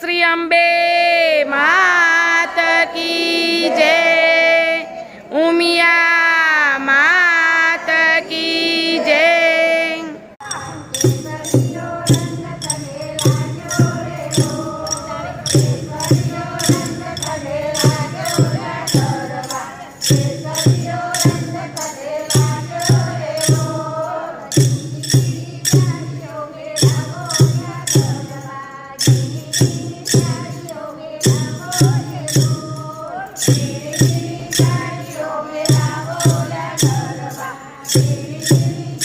શ્રી અંબે માત કી જય. Umiya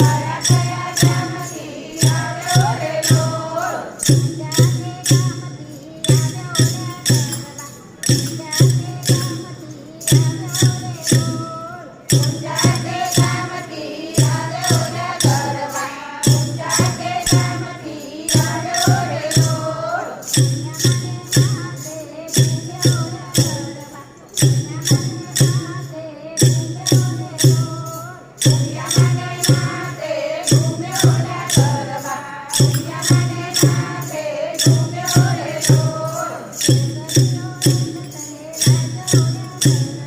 Jaya Jaya Jaya Thank you.